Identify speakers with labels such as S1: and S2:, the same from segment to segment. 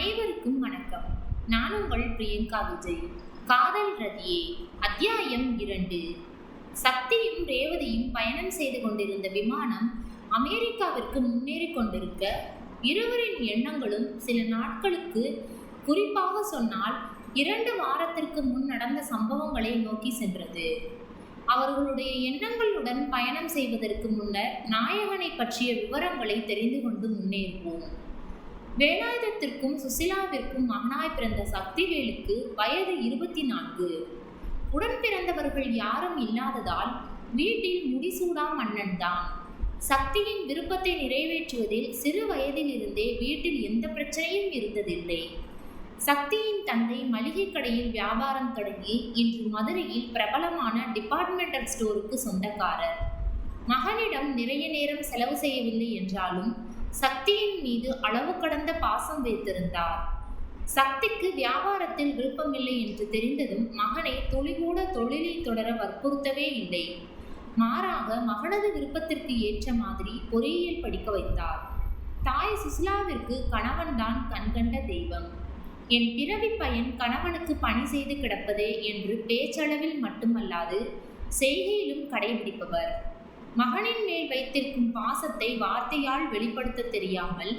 S1: அனைவருக்கும் வணக்கம். நான் உங்கள் பிரியங்கா விஜய். காதல் ரதியே அத்தியாயம் இரண்டு. சக்தியும் ரேவதியும் பயணம் செய்து கொண்டிருந்த விமானம் அமெரிக்காவிற்கு முன்னேறி கொண்டிருக்க இருவரின் எண்ணங்களும் சில நாட்களுக்கு குறிப்பாக சொன்னால் இரண்டு வாரத்திற்கு முன் நடந்த சம்பவங்களை நோக்கி சென்றது. அவர்களுடைய எண்ணங்களுடன் பயணம் செய்வதற்கு முன்னர் நாயகனை பற்றிய விவரங்களை தெரிந்து கொண்டு முன்னேறுவோம். வேலாயுதத்திற்கும் சுசிலாவிற்கும் மகனாய் பிறந்த சக்திவேலுக்கு வயது இருபத்தி நான்கு உடன் பிறந்தவர்கள் யாரும் இல்லாததால் வீட்டில் முடிசூடா மன்னன் தான். சக்தியின் விருப்பத்தை நிறைவேற்றுவதில் சிறு வயதில் இருந்தே வீட்டில் எந்த பிரச்சனையும் இருந்ததில்லை. சக்தியின் தந்தை மளிகை கடையில் வியாபாரம் தொடங்கி இன்று மதுரையில் பிரபலமான டிபார்ட்மெண்டல் ஸ்டோருக்கு சொந்தக்காரர். மகனிடம் நிறைய நேரம் செலவு செய்யவில்லை என்றாலும் சக்தியின் மீது அளவு கடந்த பாசம் வைத்திருந்தார். சக்திக்கு வியாபாரத்தில் விருப்பமில்லை என்று தெரிந்ததும் மகனை துளிகூட தொழிலை தொடர வற்புறுத்தவே இல்லை. மாறாக மகனது விருப்பத்திற்கு ஏற்ற மாதிரி பொறியியல் படிக்க வைத்தார். தாய் சுசிலாவிற்கு கணவன்தான் கண்கண்ட தெய்வம். என் பிறவி பயன் கணவனுக்கு பணி செய்து கிடப்பதே என்று பேச்சளவில் மட்டுமல்லாது செய்கையிலும் கடைபிடிப்பவர். மகனின் மேல் வைத்திருக்கும் பாசத்தை வார்த்தையால் வெளிப்படுத்த தெரியாமல்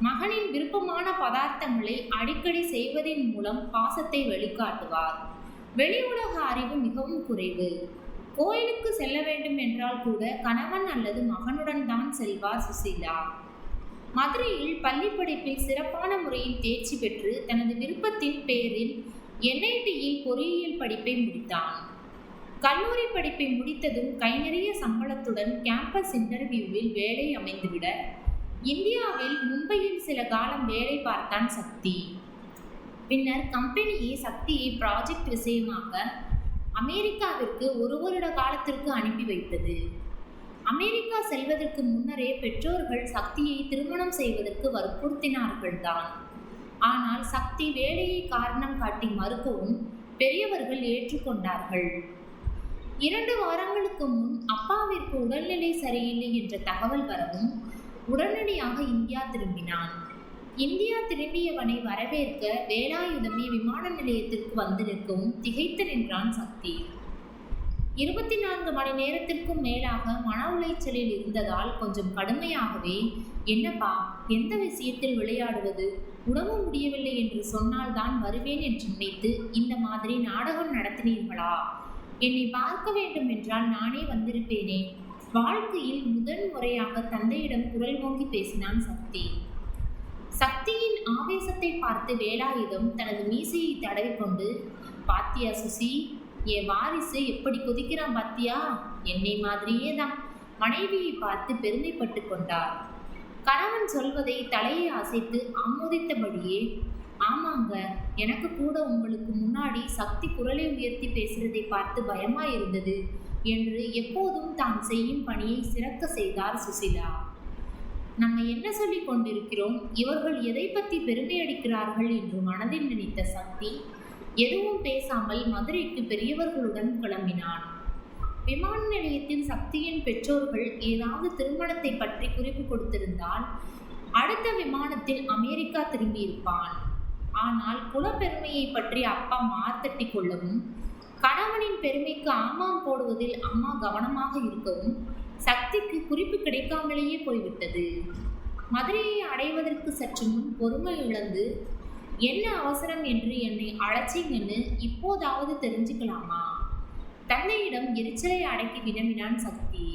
S1: மகனின் விருப்பமான பதார்த்தங்களை அடிக்கடி செய்வதன் மூலம் பாசத்தை வெளிக்காட்டுவார். வெளி உலக அறிவு மிகவும் குறைவு. கோயிலுக்கு செல்ல வேண்டும் என்றால் கூட கணவன் அல்லது மகனுடன் தான் செல்வார் சுசீலா. மதுரையில் பள்ளி படிப்பில் சிறப்பான முறையில் தேர்ச்சி பெற்று தனது விருப்பத்தின் பேரில் என்ஐடியில் பொறியியல் படிப்பை முடித்தான். கல்லூரி படிப்பை முடித்ததும் கை நிறைய சம்பளத்துடன் கேம்பஸ் இன்டர்வியூவில் வேலை அமைந்துவிட இந்தியாவில் மும்பையில் சில காலம் வேலை பார்த்தான் சக்தி. பின்னர் கம்பெனியே சக்தியை ப்ராஜெக்ட் விஷயமாக அமெரிக்காவிற்கு ஒரு வருட காலத்திற்கு அனுப்பி வைத்தது. அமெரிக்கா செல்வதற்கு முன்னரே பெற்றோர்கள் சக்தியை திருமணம் செய்வதற்கு வற்புறுத்தினார்கள் தான். ஆனால் சக்தி வேலையை காரணம் காட்டி மறுக்கவும் பெரியவர்கள் ஏற்றுக்கொண்டார்கள். இரண்டு வாரங்களுக்கு முன் அப்பாவிற்கு உடல்நிலை சரியில்லை என்ற தகவல் வரவும் உடனடியாக இந்தியா திரும்பினான். இந்தியா திரும்பியவனை வரவேற்க வேலாயுதமே விமான நிலையத்திற்கு வந்து நிற்கவும் திகைத்து நின்றான் சக்தி. இருபத்தி நான்கு மணி நேரத்திற்கும் மேலாக மன உளைச்சலில் இருந்ததால் கொஞ்சம் கடுமையாகவே என்னப்பா எந்த விஷயத்தில் விளையாடுவது? உணவு முடியவில்லை என்று சொன்னால் தான் வருவேன் என்று நினைத்து இந்த மாதிரி நாடகம் நடத்தினீர்களா? என்னை பார்க்க வேண்டும் என்றால் நானே வந்திருப்பேனே. வாழ்க்கையில் முதன் முறையாக தந்தையிடம் குரல் ஓங்கி பேசினான் சக்தி. சக்தியின் ஆவேசத்தை பார்த்து வேலாயுதம் தனது மீசையை தடவிக்கொண்டு பாத்தியா சுசி என் வாரிசு எப்படி கொதிக்கிறான் பாத்தியா? என்னை மாதிரியே தான் மனைவியை பார்த்து பெருமைப்பட்டு கொண்டார். கணவன் சொல்வதை தலையை அசைத்து ஆமோதித்தபடியே ஆமாங்க. எனக்கு கூட உங்களுக்கு முன்னாடி சக்தி குரலை உயர்த்தி பேசுறதை பார்த்து பயமா இருந்தது என்று எப்போதும் தான் செய்யும் பணியை சிறக்க செய்தார் சுசிலா. நம்ம என்ன சொல்லி கொண்டிருக்கிறோம்? இவர்கள் எதை பற்றி பெருமை அடிக்கிறார்கள் என்று மனதில் நினைத்த சக்தி எதுவும் பேசாமல் மதுரைக்கு பெரியவர்களுடன் கிளம்பினான். விமான நிலையத்தில் சக்தியின் பெற்றோர்கள் ஏதாவது திருமணத்தை பற்றி குறிப்பு கொடுத்திருந்தால் அடுத்த விமானத்தில் அமெரிக்கா திரும்பியிருப்பான். ஆனால் குலப்பெருமையை பற்றி அப்பா மார்த்தட்டி கொள்ளவும் கணவனின் பெருமைக்கு ஆமாம் போடுவதில் அம்மா கவனமாக இருக்கவும் சக்திக்கு குறிப்பு கிடைக்காமலேயே போய்விட்டது. மதுரையை அடைவதற்கு சற்று முன் பொறுமை இழந்து என்ன அவசரம் என்று என்னை அழைச்சிங்கன்னு இப்போதாவது தெரிஞ்சுக்கலாமா? தந்தையிடம் எரிச்சலை அடக்கி வினவினான் சக்தி.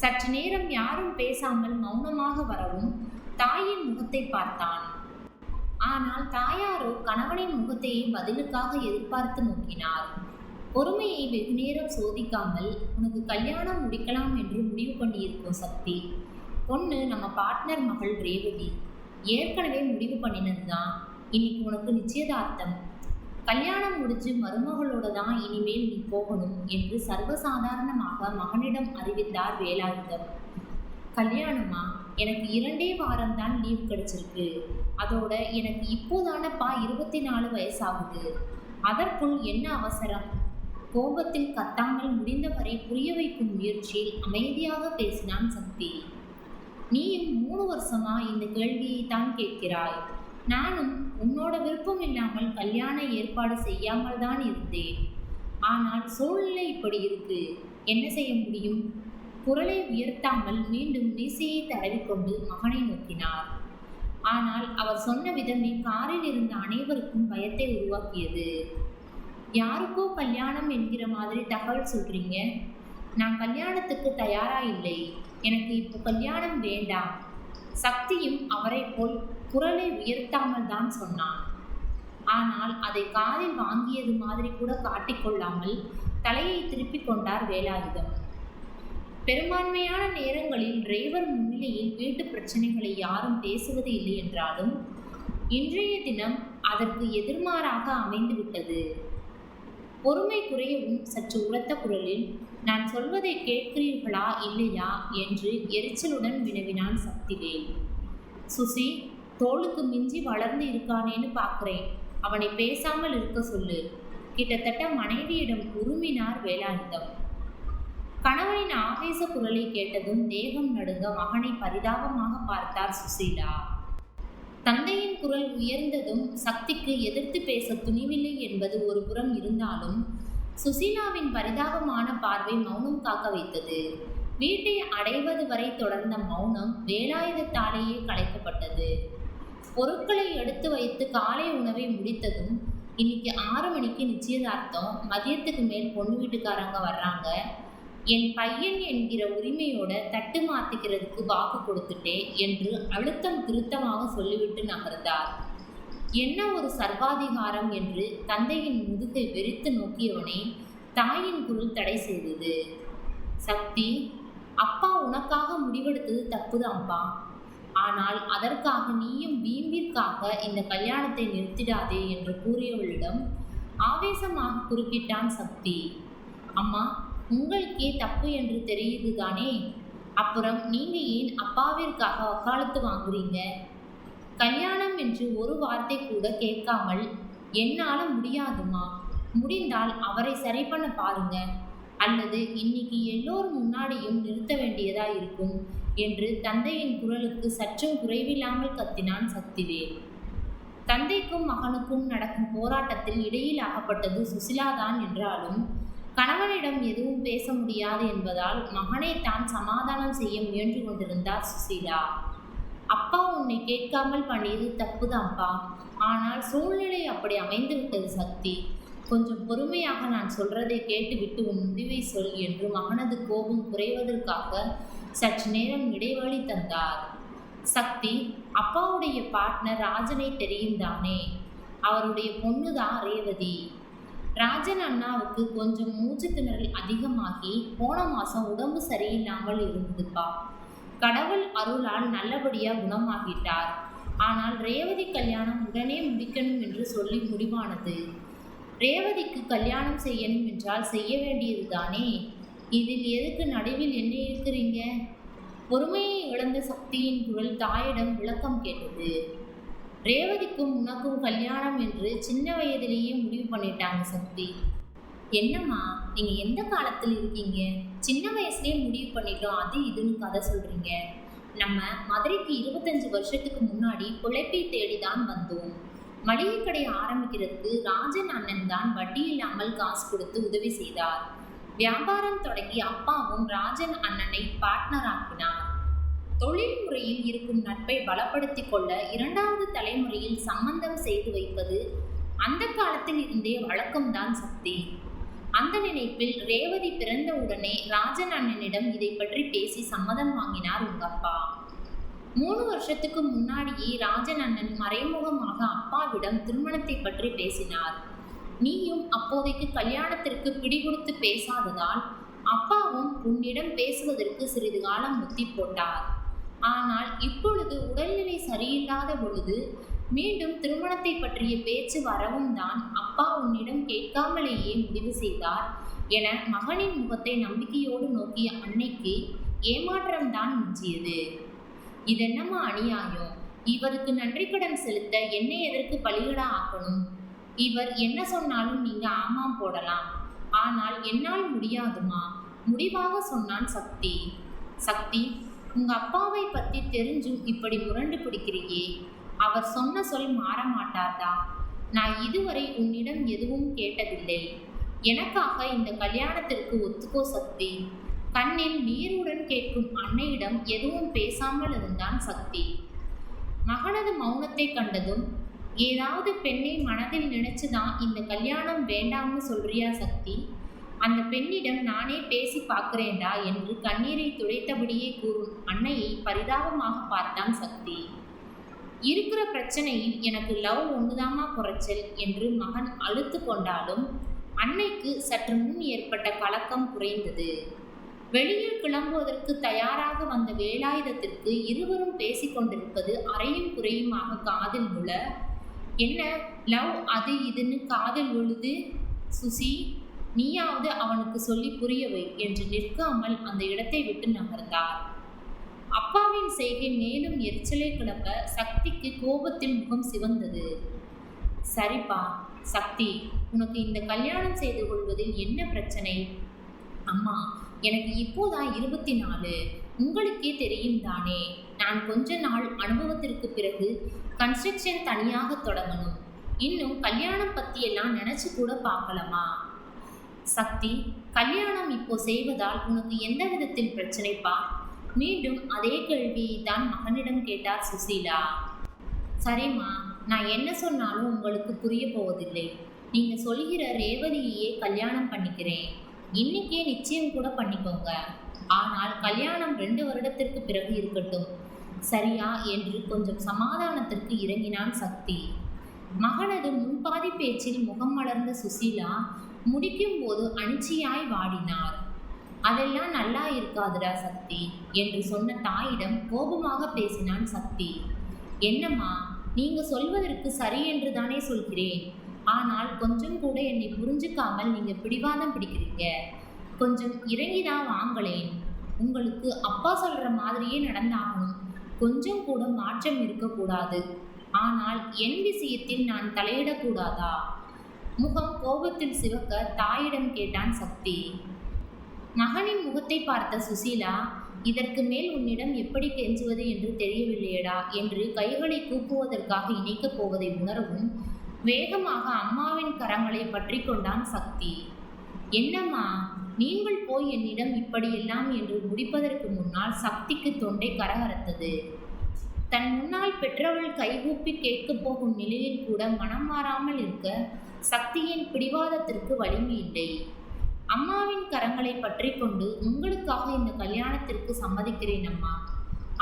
S1: சற்று நேரம் யாரும் பேசாமல் மௌனமாக வரவும் தாயின் முகத்தை பார்த்தான். ஆனால் தாயாரோ கணவனின் முகத்தையே பதிலுக்காக எதிர்பார்த்து நோக்கினார். பொறுமையை வெகு நேரம் சோதிக்காமல் உனக்கு கல்யாணம் முடிக்கலாம் என்று முடிவு பண்ணியிருக்கோம் சக்தி. பொண்ணு நம்ம பார்ட்னர் மகள் ரேவதி ஏற்கனவே முடிவு பண்ணினது தான் இன்னைக்கு உனக்கு நிச்சயதார்த்தம். கல்யாணம் முடிஞ்சு மருமகளோட தான் இனிமேல் நீ போகணும் என்று சர்வசாதாரணமாக மகனிடம் அறிவித்தார் வேலாயுதம். கல்யாணமா? எனக்கு இரண்டே வாரம் தான் லீவ் கிடைச்சிருக்கு. அதோட எனக்கு இப்போதானப்பா இருபத்தி நாலு வயசாகுது. அதற்குள் என்ன அவசரம்? கோபத்தில் கத்தாமல் முடிந்தவரை புரிய வைக்கும் முயற்சியில் அமைதியாக பேசினான் சக்தி. நீயும் மூணு வருஷமா இந்த கேள்வியை தான் கேட்கிறாய். நானும் உன்னோட விருப்பம் இல்லாமல் கல்யாண ஏற்பாடு செய்யாமல் தான் இருந்தேன். ஆனால் சூழ்நிலை இப்படி இருக்கு. என்ன செய்ய முடியும்? குரலை உயர்த்தாமல் மீண்டும் மீசையை தடவிக்கொண்டு மகனை நோக்கினார். ஆனால் அவர் சொன்ன விதமே காரில் இருந்த அனைவருக்கும் பயத்தை உருவாக்கியது. யாருக்கோ கல்யாணம் என்கிற மாதிரி தகவல் சொல்றீங்க? நான் கல்யாணத்துக்கு தயாரா இல்லை. எனக்கு இப்போ கல்யாணம் வேண்டாம். சக்தியும் அவரை போல் குரலை உயர்த்தாமல் தான் சொன்னான். ஆனால் அதை காதில் வாங்கியது மாதிரி கூட காட்டிக்கொள்ளாமல் தலையை திருப்பிக் கொண்டார் வேலாயுதம். பெரும்பான்மையான நேரங்களில் டிரைவர் முன்னிலையில் வீட்டு பிரச்சனைகளை யாரும் பேசுவது இல்லை என்றாலும் இன்றைய தினம் அதற்கு எதிர்மாறாக அமைந்துவிட்டது பொறுமை குறையவும் சற்று உரத்த குரலில் நான் சொல்வதை கேட்கிறீர்களா இல்லையா? என்று எரிச்சலுடன் வினவினான் சக்திவேல். சுசி தோளுக்கு மிஞ்சி வளர்ந்து இருக்கானேன்னு பார்க்குறேன் அவனை பேசாமல் இருக்க சொல்லு. கிட்டத்தட்ட மனைவியிடம் உருமினார் வேலாயுதம். கணவனின் ஆவேச குரலை கேட்டதும் தேகம் நடுங்க மகனை பரிதாபமாக பார்த்தார் சுசீலா. தந்தையின் குரல் உயர்ந்ததும் சக்திக்கு எதிர்த்து பேச துணிவில்லை என்பது ஒரு புறம் இருந்தாலும் சுசீலாவின் பரிதாபமான பார்வை மௌனம் காக்க வைத்தது. வீட்டை அடைவது வரை தொடர்ந்த மௌனம் வேலாயுதத்தாலேயே கலைக்கப்பட்டது. பொருட்களை எடுத்து வைத்து காலை உணவை முடித்ததும் இன்னைக்கு ஆறு மணிக்கு நிச்சயதார்த்தம் மதியத்துக்கு மேல் பொண்ணு வீட்டுக்காரங்க வர்றாங்க. என் பையன் என்கிற உரிமையோட தட்டு மாத்திக்கிறதுக்கு வாக்கு கொடுத்துட்டேன் என்று அழுத்தம் திருத்தமாக சொல்லிவிட்டு நகர்ந்தார். என்ன ஒரு சர்வாதிகாரம் என்று தந்தையின் முதுகை வெறித்து நோக்கியவனே தாயின் குரல் தடை செய்தது. சக்தி அப்பா உனக்காக முடிவெடுத்தது தப்புதான்ப்பா ஆனால் அதற்காக நீயும் வீம்பிற்காக இந்த கல்யாணத்தை நிறுத்திடாதே என்று கூறியவளிடம் ஆவேசமாக குறுக்கிட்டான் சக்தி. அம்மா உங்களுக்கே தப்பு என்று தெரியுது தானே அப்புறம் நீங்க ஏன் அப்பாவிற்காக வக்காலத்து வாங்குறீங்க? கல்யாணம் என்று ஒரு வார்த்தை கூட கேட்காமல் என்னால முடியாதுமா முடிந்தால் அவரை சரி பண்ண பாருங்க. அல்லது இன்னைக்கு எல்லோர் முன்னாடியும் நிறுத்த வேண்டியதா இருக்கும் என்று தந்தையின் குரலுக்கு சற்றும் குறைவில்லாமல் கத்தினான் சக்திவேல் தந்தைக்கும் மகனுக்கும் நடக்கும் போராட்டத்தில் இடையில் அகப்பட்டது சுசிலாதான் என்றாலும் கணவனிடம் எதுவும் பேச முடியாது என்பதால் மகனை தான் சமாதானம் செய்ய முயன்று கொண்டிருந்தார் சுசீலா. அப்பா உன்னை கேட்காமல் பண்ணியது தப்புதான்ப்பா ஆனால் சூழ்நிலை அப்படி அமைந்து விட்டது சக்தி. கொஞ்சம் பொறுமையாக நான் சொல்றதை கேட்டுவிட்டு உன் முடிவை சொல் என்று மகனது கோபம் குறைவதற்காக சற்று நேரம் இடைவெளி தந்தார். சக்தி அப்பாவுடைய பார்ட்னர் ராஜனை தெரியும் தானே? அவருடைய பொண்ணுதான் ரேவதி. ராஜன் அண்ணாவுக்கு கொஞ்சம் மூச்சு திணறல் அதிகமாகி போன மாசம் உடம்பு சரியில்லாமல் இருந்ததுப்பா. கடவுள் அருளால் நல்லபடியா குணமாகிட்டார். ஆனால் ரேவதி கல்யாணம் உடனே முடிக்கணும் என்று சொல்லி முடிவானது. ரேவதிக்கு கல்யாணம் செய்யணும் என்றால் செய்ய வேண்டியது தானே இதில் எதுக்கு நடுவில் என்ன இருக்கிறீங்க? பொறுமையை இழந்த சக்தியின் குரல் தாயிடம் விளக்கம் கேட்டது. ரேவதிக்கும் உனக்கும் கல்யாணம் என்று சின்ன வயதிலேயே முடிவு பண்ணிட்டாங்க சக்தி. என்னம்மா நீங்க எந்த காலத்தில் இருக்கீங்க? சின்ன வயசுலயே முடிவு பண்ணிட்டோம் அது இதுன்னு கதை சொல்றீங்க. நம்ம மதுரைக்கு இருபத்தஞ்சு வருஷத்துக்கு முன்னாடி பிழைப்பை தேடி தான் வந்தோம். மளிகை கடை ஆரம்பிக்கிறதுக்கு ராஜன் அண்ணன் தான் வட்டி இல்லாமல் காசு கொடுத்து உதவி செய்தார். வியாபாரம் தொடங்கி அப்பாவும் ராஜன் அண்ணனை பார்ட்னர் ஆக்கினார். தொழில்முறையில் இருக்கும் நட்பை பலப்படுத்திக் கொள்ள இரண்டாவது தலைமுறையில் சம்பந்தம் செய்து வைப்பது அந்த காலத்தில் இருந்தே வழக்கம்தான் சக்தி. அந்த நினைப்பில் ரேவதி பிறந்த உடனே ராஜன் அண்ணனிடம் இதை பற்றி பேசி சம்மதம் வாங்கினார் உங்க அப்பா மூணு வருஷத்துக்கு முன்னாடியே ராஜன் அண்ணன் மறைமுகமாக அப்பாவிடம் திருமணத்தை பற்றி பேசினார். நீயும் அப்போதைக்கு கல்யாணத்திற்கு பிடிகொடுத்து பேசாததால் அப்பாவும் உன்னிடம் பேசுவதற்கு சிறிது காலம் முத்தி போட்டார். ஆனால் இப்பொழுது உடல்நிலை சரியில்லாத பொழுது மீண்டும் திருமணத்தை பற்றிய பேச்சு வரவும் தான் அப்பா உன்னிடம் கேட்காமலேயே முடிவு செய்தார் என மகனின் முகத்தை நம்பிக்கையோடு நோக்கிய அன்னைக்கு ஏமாற்றம்தான் மிஞ்சியது. இதென்னமா அநியாயம்? இவருக்கு நன்றி கடன் செலுத்த என்னை எதற்கு பலிகடா ஆக்கணும்? இவர் என்ன சொன்னாலும் நீங்க ஆமாம் போடலாம். ஆனால் என்னால் முடியாதுமா? முடிவாக சொன்னான் சக்தி. சக்தி உங்க அப்பாவை பத்தி தெரிஞ்சும் இப்படி முரண்டு பிடிக்கிறியே? அவர் சொன்ன சொல் மாற மாட்டார்தா நான் இதுவரை உன்னிடம் எதுவும் கேட்டதில்லை. எனக்காக இந்த கல்யாணத்திற்கு ஒத்துக்கோ சக்தி. கண்ணில் நீருடன் கேட்கும் அன்னையிடம் எதுவும் பேசாமல் இருந்தான் சக்தி. மகனது மௌனத்தை கண்டதும் ஏதாவது பெண்ணை மனதில் நினைச்சுதான் இந்த கல்யாணம் வேண்டாம்னு சொல்றியா சக்தி? அந்த பெண்ணிடம் நானே பேசி பார்க்கிறேன்டா என்று கண்ணீரை துடைத்தபடியே கூறும் அன்னையை பரிதாபமாக பார்த்தான் சக்தி. இருக்கிற பிரச்சனையில் எனக்கு லவ் ஒண்ணுதாமா குறைச்சல்? என்று மகன் அழுத்து கொண்டாலும் அன்னைக்கு சற்று முன் ஏற்பட்ட கலக்கம் குறைந்தது. வெளியில் கிளம்புவதற்கு தயாராக வந்த வேலாயுதத்திற்கு இருவரும் பேசிக்கொண்டிருப்பது அறையும் குறையுமாக காதில் முழ என்ன? லவ் அது இதுன்னு காதில் உழுது சுசி நீயாவது அவனுக்கு சொல்லி புரியவை என்று நிற்காமல் அந்த இடத்தை விட்டு நகர்ந்தார். அப்பாவின் செய்கை மேலும் எரிச்சலை கிளப்ப சக்திக்கு கோபத்தில் முகம் சிவந்தது. சரிப்பா சக்தி உனக்கு இந்த கல்யாணம் செய்து கொள்வதில் என்ன பிரச்சனை? அம்மா எனக்கு இப்போதான் இருபத்தி நாலு உங்களுக்கே தெரியும் தானே நான் கொஞ்ச நாள் அனுபவத்திற்கு பிறகு கன்ஸ்ட்ரக்ஷன் தனியாக தொடங்கணும். இன்னும் கல்யாணம் பற்றியெல்லாம் நினச்சி கூட பார்க்கலாமா? சக்தி கல்யாணம் இப்போ செய்வதால் உனக்கு எந்த விதத்தில் பிரச்சனைப்பா மீண்டும் அதே கேள்வியை தான் மகனிடம் கேட்டார் சுசீலா. சரிம்மா நான் என்ன சொன்னாலும் உங்களுக்கு புரிய போவதில்லை. நீங்க சொல்கிற ரேவதியையே கல்யாணம் பண்ணிக்கிறேன். இன்னைக்கே நிச்சயம் கூட பண்ணிக்கோங்க. ஆனால் கல்யாணம் ரெண்டு வருடத்திற்கு பிறகு இருக்கட்டும். சரியா என்று கொஞ்சம் சமாதானத்திற்கு இறங்கினான் சக்தி. மகனது முன்பாதி பேச்சில் முகம் மலர்ந்த சுசீலா முடிக்கும் போது அனிச்சையாய் வாடினார். அதெல்லாம் நல்லா இருக்காதுடா சக்தி என்று சொன்ன தாயிடம் கோபமாக பேசினான் சக்தி. என்னம்மா நீங்க சொல்வதற்கு சரி என்று தானே சொல்கிறேன். ஆனால் கொஞ்சம் கூட என்னை புரிஞ்சுக்காமல் நீங்க பிடிவாதம் பிடிக்கிறீங்க. கொஞ்சம் இறங்கிதான் வாங்களேன். உங்களுக்கு அப்பா சொல்ற மாதிரியே நடந்தாகணும். கொஞ்சம் கூட மாற்றம் இருக்கக்கூடாது. ஆனால் என் விஷயத்தில் நான் தலையிடக்கூடாதா? முகம் கோபத்தில் சிவக்க தாயிடம் கேட்டான் சக்தி. மகனின் முகத்தை பார்த்த சுசீலா இதற்கு மேல் உன்னிடம் எப்படி கெஞ்சுவது என்று தெரியவில்லையடா என்று கைகளை கூப்புவதற்காக இணைக்கப் போவதை உணரவும் வேகமாக அம்மாவின் கரங்களை பற்றி கொண்டான் சக்தி. என்னம்மா நீங்கள் போய் என்னிடம் இப்படியெல்லாம் என்று முடிப்பதற்கு முன்னால் சக்திக்கு தொண்டை கரகரத்தது. தன் முன்னால் பெற்றவள் கைகூப்பி கேட்கப் போகும் நிலையில் கூட மனம் மாறாமல் இருக்க சக்தியின் பிடிவாதத்திற்கு வலிமை இல்லை. அம்மாவின் கரங்களை பற்றி கொண்டு உங்களுக்காக இந்த கல்யாணத்திற்கு சம்மதிக்கிறேன் அம்மா.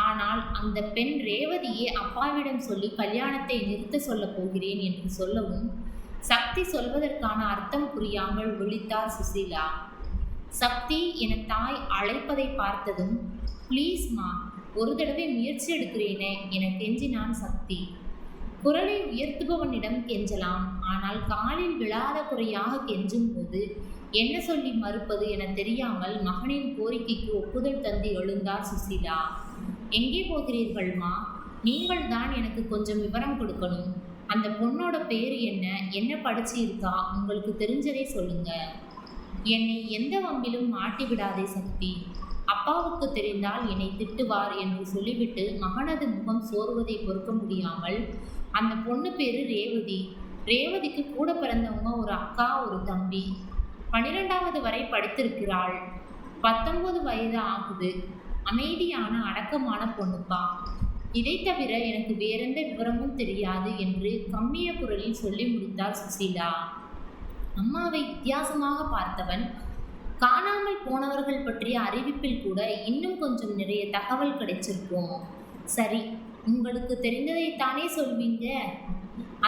S1: ஆனால் அந்த பெண் ரேவதியே அப்பாவிடம் சொல்லி கல்யாணத்தை நிறுத்த சொல்லப் போகிறேன் என்று சொல்லவும் சக்தி சொல்வதற்கான அர்த்தம் புரியாமல் விழித்தார் சுசீலா. சக்தி என தாய் அழைப்பதை பார்த்ததும் ப்ளீஸ்மா ஒரு தடவை முயற்சி எடுக்கிறேனே என கெஞ்சினான் சக்தி. குரலை உயர்த்துபவனிடம் கெஞ்சலாம். ஆனால் காலில் விழாத குறையாக கெஞ்சும் போது என்ன சொல்லி மறுப்பது என தெரியாமல் மகனின் கோரிக்கைக்கு ஒப்புதல் தந்து எழுந்தார் சுசீலா. எங்கே போகிறீர்கள்மா? நீங்கள் தான் எனக்கு கொஞ்சம் விவரம் கொடுக்கணும். அந்த பொண்ணோட பேர் என்ன? என்ன படிச்சு இருக்கா உங்களுக்கு தெரிஞ்சதை சொல்லுங்க. என்னை எந்த வம்பிலும் மாட்டி விடாதே சக்தி. அப்பாவுக்கு தெரிந்தால் என்னை திட்டுவார் என்று சொல்லிவிட்டு மகனது முகம் சோர்வதை பொறுக்க முடியாமல் அந்த பொண்ணு பேரு ரேவதி. ரேவதிக்கு கூட பிறந்தவங்க ஒரு அக்கா ஒரு தம்பி. பன்னிரெண்டாவது வரை படித்திருக்கிறாள். பத்தொன்பது வயது ஆகுது. அமைதியான அடக்கமான பொண்ணுப்பா. இதை தவிர எனக்கு வேறெந்த விவரமும் தெரியாது என்று கம்மிய குரலில் சொல்லி முடித்தார் சுசீலா. அம்மாவை வித்தியாசமாக பார்த்தவன் காணாமல் போனவர்கள் பற்றிய அறிவிப்பில் கூட இன்னும் கொஞ்சம் நிறைய தகவல் கிடைச்சிருக்கும். சரி உங்களுக்கு தெரிந்ததைத்தானே சொல்வீங்க?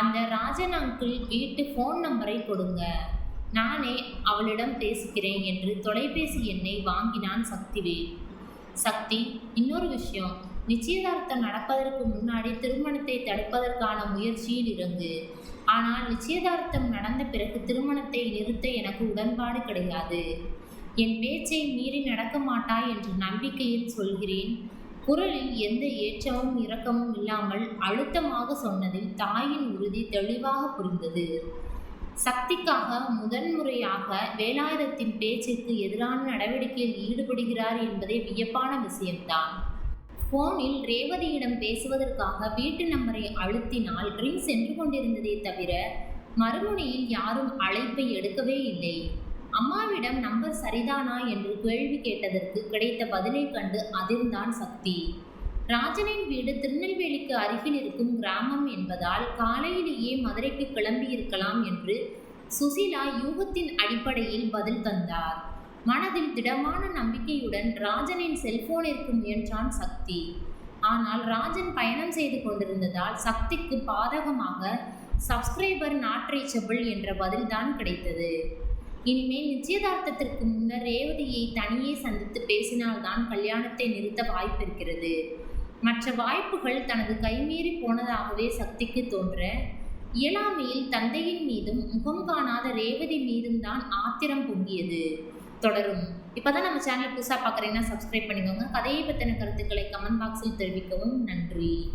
S1: அந்த ராஜன் அங்கிள் வீட்டு ஃபோன் நம்பரை கொடுங்க. நானே அவளிடம் பேசுகிறேன் என்று தொலைபேசி எண்ணை வாங்கினான் சக்திவேல் சக்தி இன்னொரு விஷயம். நிச்சயதார்த்தம் நடப்பதற்கு முன்னாடி திருமணத்தை தடுப்பதற்கான முயற்சியில் இருந்து. ஆனால் நிச்சயதார்த்தம் நடந்த பிறகு திருமணத்தை நிறுத்த எனக்கு உடன்பாடு கிடையாது. என் பேச்சை மீறி நடக்க மாட்டாய் என்ற நம்பிக்கையில் சொல்கிறேன். குரலில் எந்த ஏற்றமும் இரக்கமும் இல்லாமல் அழுத்தமாக சொன்னதில் தாயின் உறுதி தெளிவாக புரிந்தது. சக்திக்காக முதன்முறையாக வேலாயுதத்தின் பேச்சிற்கு எதிரான நடவடிக்கையில் ஈடுபடுகிறார் என்பதே வியப்பான விஷயம்தான். போனில் ரேவதியிடம் பேசுவதற்காக வீட்டு நம்பரை அழுத்தினால் ரிங் சென்று கொண்டிருந்ததே தவிர மறுமுனையில் யாரும் அழைப்பை எடுக்கவே இல்லை. அம்மாவிடம் நம்பர் சரிதானா என்று கேள்வி கேட்டதற்கு கிடைத்த பதிலைக் கண்டு அதிர்ந்தான் சக்தி. ராஜனின் வீடு திருநெல்வேலிக்கு அருகில் இருக்கும் கிராமம் என்பதால் காலையிலேயே மதுரைக்கு கிளம்பியிருக்கலாம் என்று சுசிலா யூகத்தின் அடிப்படையில் பதில் தந்தார். மனதில் திடமான நம்பிக்கையுடன் ராஜனின் செல்போனிற்கு முயன்றான் சக்தி. ஆனால் ராஜன் பயணம் செய்து கொண்டிருந்ததால் சக்திக்கு பாதகமாக சப்ஸ்கிரைபர் நாட் ரீச்சபிள் என்ற பதில்தான் கிடைத்தது. இனிமேல் நிச்சயதார்த்தத்திற்கு முன்னர் ரேவதியை தனியே சந்தித்து பேசினால்தான் கல்யாணத்தை நிறுத்த வாய்ப்பிருக்கிறது மற்ற வாய்ப்புகள் தனது கைமீறி போனதாகவே சக்திக்கு தோன்ற இயலாமையில் தந்தையின் மீதும் முகம் காணாத ரேவதி மீதும் தான் ஆத்திரம் பொங்கியது. தொடரும். இப்போதான் நம்ம சேனல் புதுசாக பார்க்குறீங்கன்னா சப்ஸ்கிரைப் பண்ணிக்கோங்க. கதையை பற்றின கருத்துக்களை கமெண்ட் பாக்ஸில் தெரிவிக்கவும் நன்றி.